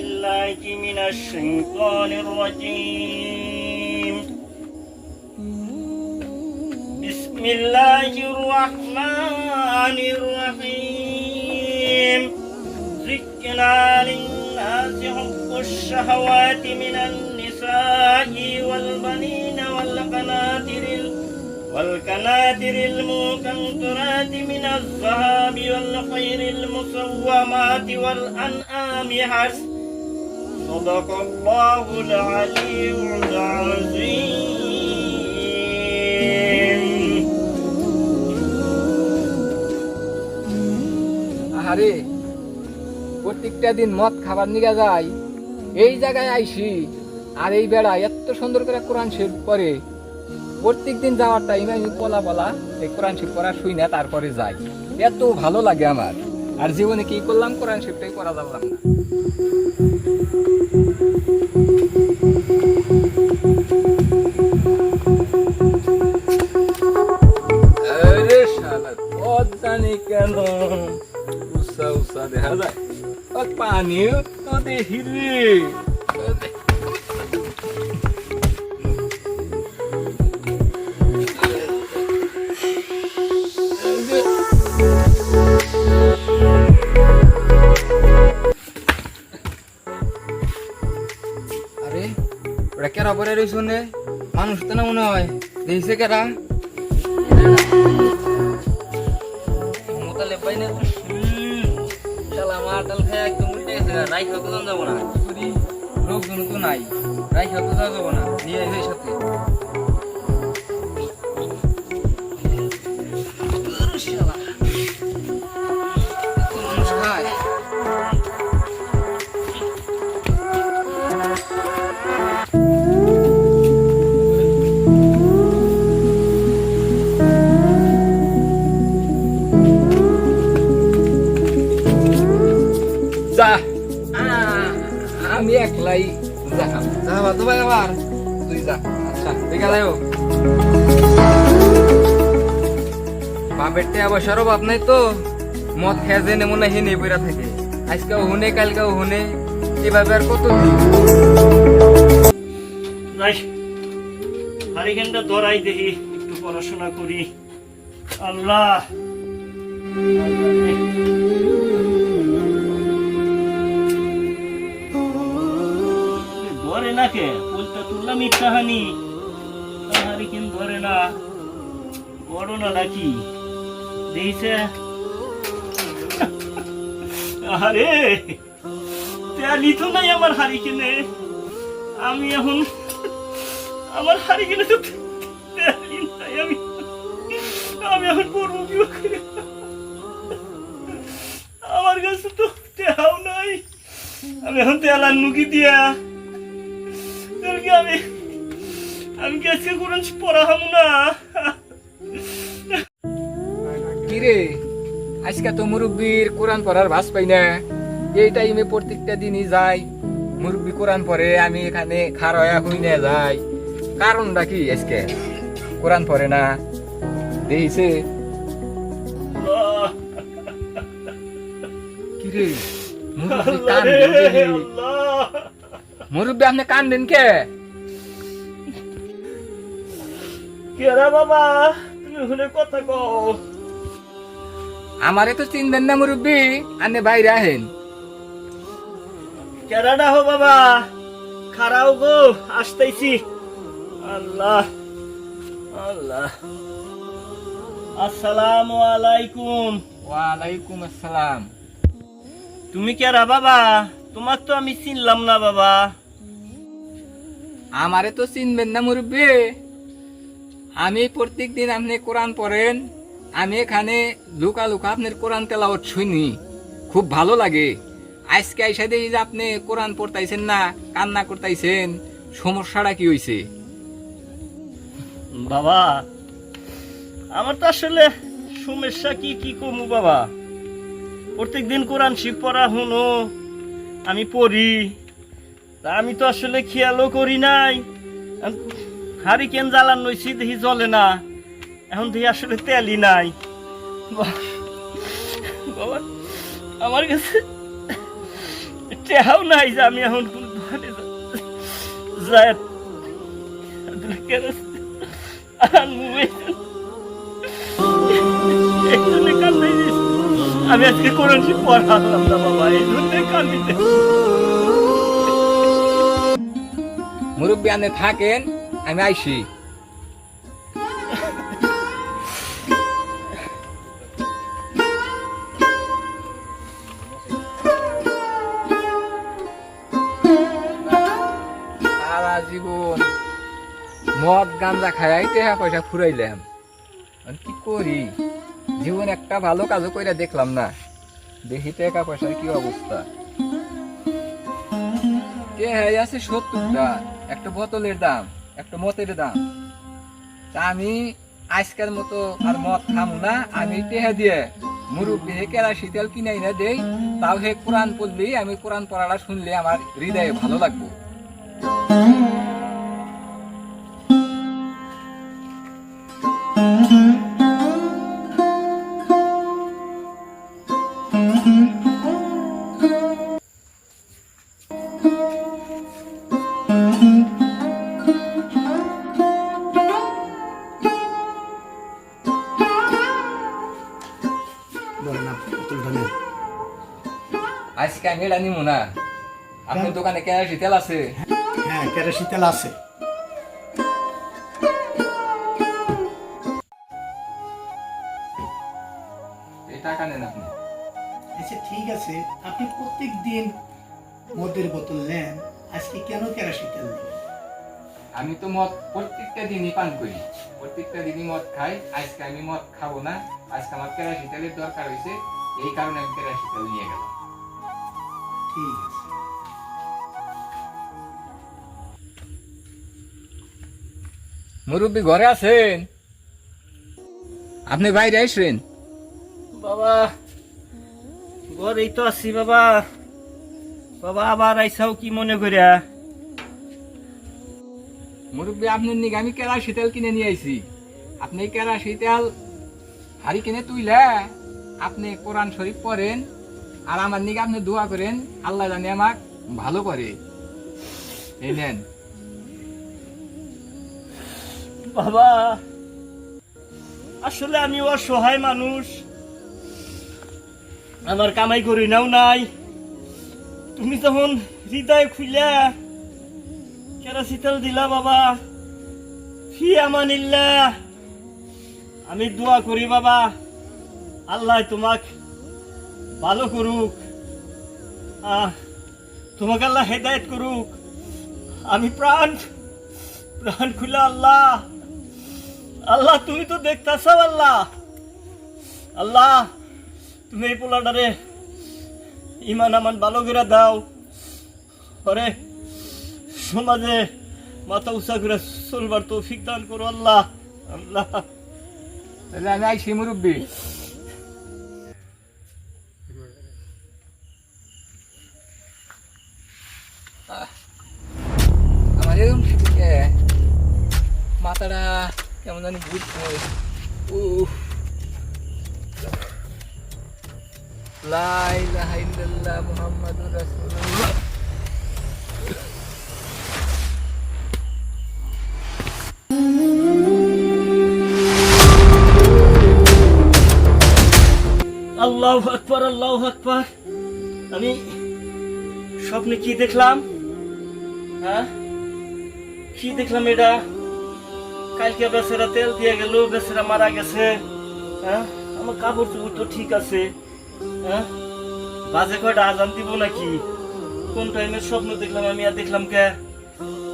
بالله من الشيطان الرجيم. بسم الله الرحمن الرحيم. ذكرى للناس حب الشهوات من النساء والبنين والقناطر ال- والقناطر المقنطرات من الذهب والخير المسومات والأنعام حسب صدق الله العلي العظيم আরে প্রত্যেকটা দিন মদ খাবার নিয়ে যাই এই জায়গায় আইসি আর এই বেড়া এত সুন্দর করে কোরআন শরীফ পড়ে প্রত্যেক দিন যাওয়ার টাইমে আমি পলা পলা এই কোরআন শরীফ পড়া শুই না তারপরে যাই এত ভালো লাগে আমার আর জীবনে কি করলাম কোরআন শরীফটাই পড়া যাবলাম না আরে শালা পথ জানি কেন? উষা উষা দেখা পানিও তো দেখি কেরা পরে রয়েছ নে মানুষ তো না মনে হয়। দেখছে কেরা? মোতালে পাই না শালা খায় একদম উল্টে গেছে রাই যাব না। লোকজন তো নাই। রাই খাওয়া তো যাব না। এই সাথে। যা বাদ ভাই আবার তুই যা আচ্ছা ঠিক আছে বসারও বাপ নাই তো মদ খেয়ে জেনে মনে হয় হেনে বইরা থাকে আজকেও হুনে কালকেও হুনে এভাবে আর কত দিন হারিকেনটা ধরাই দেখি একটু পড়াশোনা করি আল্লাহ। ধরে না কে? বলতে তুললাম ইচ্ছাহানি। হারিকেন ধরে না? বড় না নাকি? দিয়েছে? আরে তেলি তো নাই আমার হারিকেনে। আমি এখন, আমার হারিকেনে তো নাই আমি। আমি এখন করব কি আমার কাছে তো তেহাও নাই। আমি এখন তেল আর নুকি দিয়া তেলকে আমি আমি কি আজকে কোরআন পড়া হামু না? কিরে আজকে তো মুরব্বীর কোরআন পড়ার ভাস পাই না। এই টাইমে প্রত্যেকটা দিনই যাই মুরব্বী কোরআন পড়ে আমি এখানে খারয়া হই না যাই। কারণটা কি আজকে? কোরআন পড়ে না? আল্লাহ, কিরে মুরব্বী কান। মুরব্বী আপনি কান দেন কে? কেরা বাবা তুমি শুনে কথা কও। আমারে তো চিনবেন না মুরব্বী আনে বাইরে আহেন। কেরাডা হো বাবা খারাও গো আসতেছি। আল্লাহ আল্লাহ। আসসালামু আলাইকুম। ওয়ালাইকুম আসসালাম। তুমি কেরা বাবা? তোমার তো আমি চিনলাম না বাবা। আমারে তো চিনবেন না মুরব্বী। আমি প্রত্যেক দিন আপনি কোরআন পড়েন, আমি এখানে লুকা লুকা আপনার কোরআন তেলাওয়াত শুনি। খুব ভালো লাগে। আজকে আইসা দেখি যে আপনি কোরআন পড়তাইছেন না, কান্না করতাইছেন, সমস্যাটা কি হয়েছে বাবা, আমার তো আসলে সমস্যা কি কি কমু বাবা? প্রত্যেক দিন কোরআন শিব পড়া শুনো, আমি পড়ি। আমি তো আসলে খেয়ালও করি নাই। হারিকেন জ্বালান নইছি দেখি জ্বলে না। এখন দেখি আসলে তেলই নাই। বাবা, আমার কাছে টেহাও নাই যে আমি এখন কোন দোকানে যায় আমি আজকে কোরআন শরীফ পড়ালাম না বাবা, এই জন্য কান্দিতে। মুরব্বী থাকেন আমি আইসি। মদ গাঞ্জা খাই টেহা পয়সা ফুরাইলাম। কি করি? জীবন একটা ভালো কাজও কইরা দেখলাম না। দেখি টাকা পয়সার কি অবস্থা। কে টেহাই আছে সত্তরটা, একটা বোতলের দাম। একটা মতের দাম। তা আমি আজকের মতো আর মদ খামু না, আমি টেহা দিয়ে মুরব্বী কেরা শীতল কিনাই দেই, তাও হে কোরআন পড়লি, আমি কোরআন পড়াটা শুনলে আমার হৃদয়ে ভালো লাগবে। আজকে আমি এটা না? আপনার দোকানে কেনা শীতল আছে? হ্যাঁ কেরাসি তেল আছে। এই টাকা নেন আপনি। আচ্ছা ঠিক আছে। আপনি প্রত্যেক দিন মদের বোতল নেন আজকে কেন কেরাসি তেল আমি তো মদ প্রত্যেকটা দিনই পান করি। প্রত্যেকটা দিনই মদ খাই আজকে আমি মদ খাব না আজকে আমার কেরাসি তেলের দরকার হয়েছে এই কারণে আমি কেরাসি তেল নিয়ে গেলাম। ঠিক আছে। মুরব্বী ঘরে আছেন? আপনি বাইরে আসবেন? বাবা ঘরেই তো আছি বাবা। বাবা আবার আইসাও কি মনে করিয়া? মুরব্বী আপনার নিকে আমি কেরাসি তেল কিনে নিয়ে আইছি। আপনি কেরাসি তেল হাড়ি কিনে তুইলে আপনি কোরআন শরীফ পড়েন আর আমার নিকে আপনি দোয়া করেন, আল্লাহ জানি আমাক ভালো করে। এই নেন বাবা, আসলে আমি অসহায় মানুষ। আমার কামাই করি নাও নাই। তুমি তখন হৃদয় খুইলা কেরাসিতেল দিলা বাবা। ফি আমানিল্লা আমি দোয়া করি বাবা, আল্লাহ তোমাক ভালো করুক। তোমাকে আল্লাহ হেদায়ত করুক। আমি প্রাণ প্রাণ খুলে আল্লাহ। আল্লাহ, তুমি তো দেখতেছ আল্লাহ। আল্লাহ, তুমি এই পোলাটারে ইমান আমান ভালো করে দাও। পরে সমাজে মাথা উঁচা করে চলবার তৌফিক দান করো আল্লাহ। আল্লাহ। তাহলে আমি আইসি মুরব্বী। জানি ঘুরছে উফ লা ইলাহা ইল্লাল্লাহ মুহাম্মাদুর রাসূলুল্লাহ আল্লাহ আকবার আল্লাহ আকবার। আমি স্বপ্নে কি দেখলাম? হ্যাঁ? কি দেখলাম এটা? কালকে বেচারা তেল দিয়ে গেল, বেচারা মারা গেছে। হ্যাঁ? আমার কাপড় চোপড় তো ঠিক আছে। হ্যাঁ? বাজে কয়টা আজান দিব নাকি? কোন টাইমের স্বপ্ন দেখলাম, আমি আর দেখলাম কে?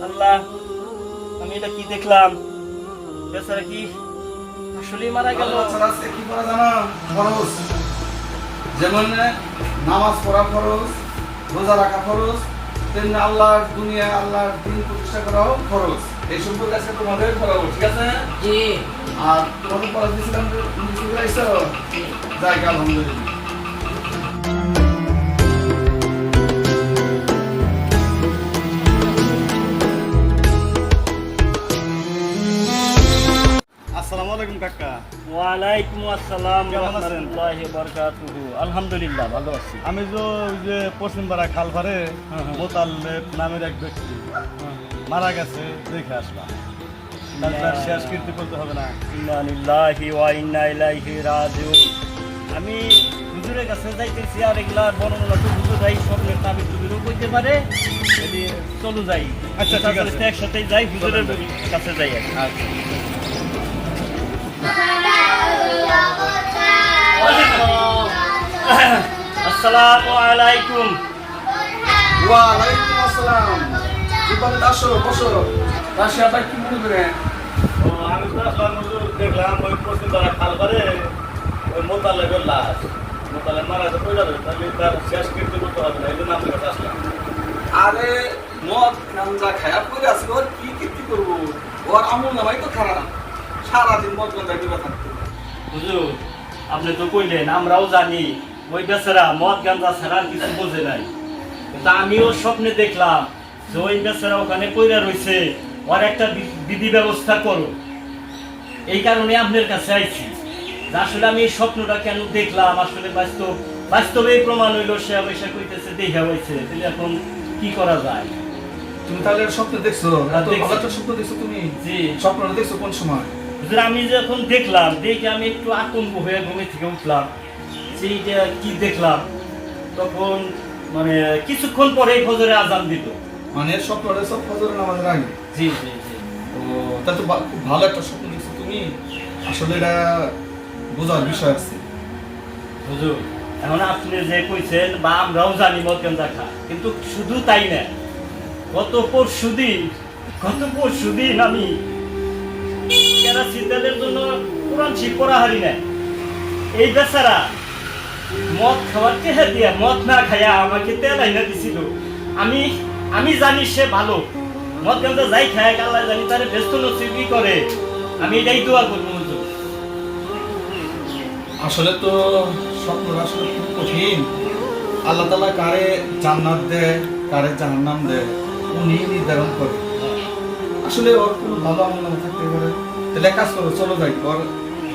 আল্লাহ, আমি এটা কি দেখলাম? বেচারা কি আসলেই মারা গেল? কি করা জানো? খরচ যেমন, নামাজ পড়া খরচ রোজা রাখা ফরজ তেমনি আল্লাহর দুনিয়া আল্লাহর দিন প্রতিষ্ঠা করাও ফরজ। এই সম্পর্কে আজকে তোমাদের করাবো ঠিক আছে? জি। আর তোমাদের পড়া দিয়েছিলাম জায়গা আলহামদুলিল্লাহ। আসসালামু আলাইকুম কাকা। ওয়ালাইকুম আসসালাম? রহমতুল্লাহি বারাকাতুহু। আলহামদুলিল্লাহ ভালো আছি। আমি যে ওই যে পশ্চিমপাড়া খালপারে হ্যাঁ, হ্যাঁ। মোতাল্লেব নামের এক ব্যক্তি মারা গেছে দেখে আসলাম তার শেষ কীর্তি করতে হবে না। ওয়া ইন্না ইলাইহি রাজিউন। আমি হুজুরের কাছে যাইতেছি আর এগুলা বর্ণনা তো হুজুর যাই স্বপ্নের তাবিজ তুবিরও কইতে পারে যদি চলো যাই। আচ্ছা, ঠিক আছে। একসাথে যাই হুজুরের কাছে যাই আর আচ্ছা। আসসালামু আলাইকুম। ওয়া ওয়ালাইকুম আসসালাম। জীবনে আসো বসো। রাশিয়াটা কি মনে করে ও, আমি তো আসলাম দেখলাম ওই পশ্চিমপাড়া খালপারে ওই মোতাল্লেবের লাশ মোতাল্লেব মারা গেছে কই যাবে তাহলে তার শেষ কীর্তি করতে হবে না এই জন্য আপনার কাছে আসলাম। আরে মদ গাঞ্জা খায়া পড়ে আছে ওর কি কীর্তি করব? ওর আমল নামাই তো খারাপ। সারাদিন মদ গাঞ্জা দিবা থাকতো। হুজুর আপনি তো কইলেন আমরাও জানি ওই বেচারা মদ গাঞ্জা ছাড়া আর কিছু বোঝে নাই। কিন্তু আমিও স্বপ্নে দেখলাম যে ওই বেচারা ওখানে কইরা রইছে ওর একটা বিধি ব্যবস্থা করো। এই কারণে আপনার কাছে আইছি। আসলে আমি এই স্বপ্নটা কেন দেখলাম আসলে বাস্তব বাস্তবে প্রমাণ হইল সে অবশ্যই কইতেছে দেখা হয়েছে তাহলে এখন কি করা যায়? তুমি তাহলে স্বপ্ন দেখছ? হ্যাঁ, স্বপ্ন দেখছ তুমি? জি। স্বপ্নটা দেখছ কোন সময়? আমি যখন দেখলাম দেখে আমি একটু আতঙ্ক হয়ে ঘুমে থেকে উঠলাম। যে এটা কি দেখলাম? তখন মানে কিছুক্ষণ পরে ফজরে আজান দিত মানে স্বপ্নটা সব ফজরের নামাজের আগে? জি জি জি। ও তা তো খুব ভালো একটা স্বপ্ন দেখছ তুমি। আসলে এটা বোঝার বিষয় আছে। হুজুর এখন আপনি যে কইছেন বা আমরাও জানি মদগান দেখা কিন্তু শুধু তাই না গত পরশু দিন গত পরশু দিন আমি ক্যারাসিটালের জন্য কোরআন শিব পড়া হারি নাই। এই বেচারা মদ খাওয়ার চেহে দিয়া মদ না খাইয়া আমাকে তেল আইনা দিছিল। আমি আমি জানি সে ভালো। মদ গান্দা যাই খায় আল্লাহ জানি তারে ব্যস্ত নসিবি করে। আমি এটাই দোয়া করব আসলে তো স্বপ্ন আসলে খুব কঠিন। আল্লাহ তালা কারে জান্নাত দেয় কারে জাহান্নাম দেয় উনি নির্ধারণ করে। আসলে ওর কোনো ভালো আমল নামা থাকতে পারে। তাহলে কাজ করো চলো যাই ওর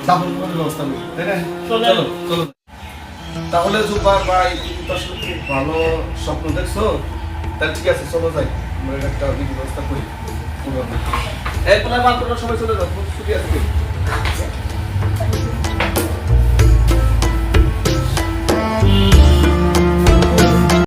দাফন করার ব্যবস্থা করি। তাই না? চলো চলো। তাহলে জুবা ভাই, তুমি তো আসলে খুব ভালো স্বপ্ন দেখছ। তাহলে ঠিক আছে, চলো যাই। আমরা একটা ব্যবস্থা করি। এরপরে প্রায় সবাই চলে যাব ছুটি আছে।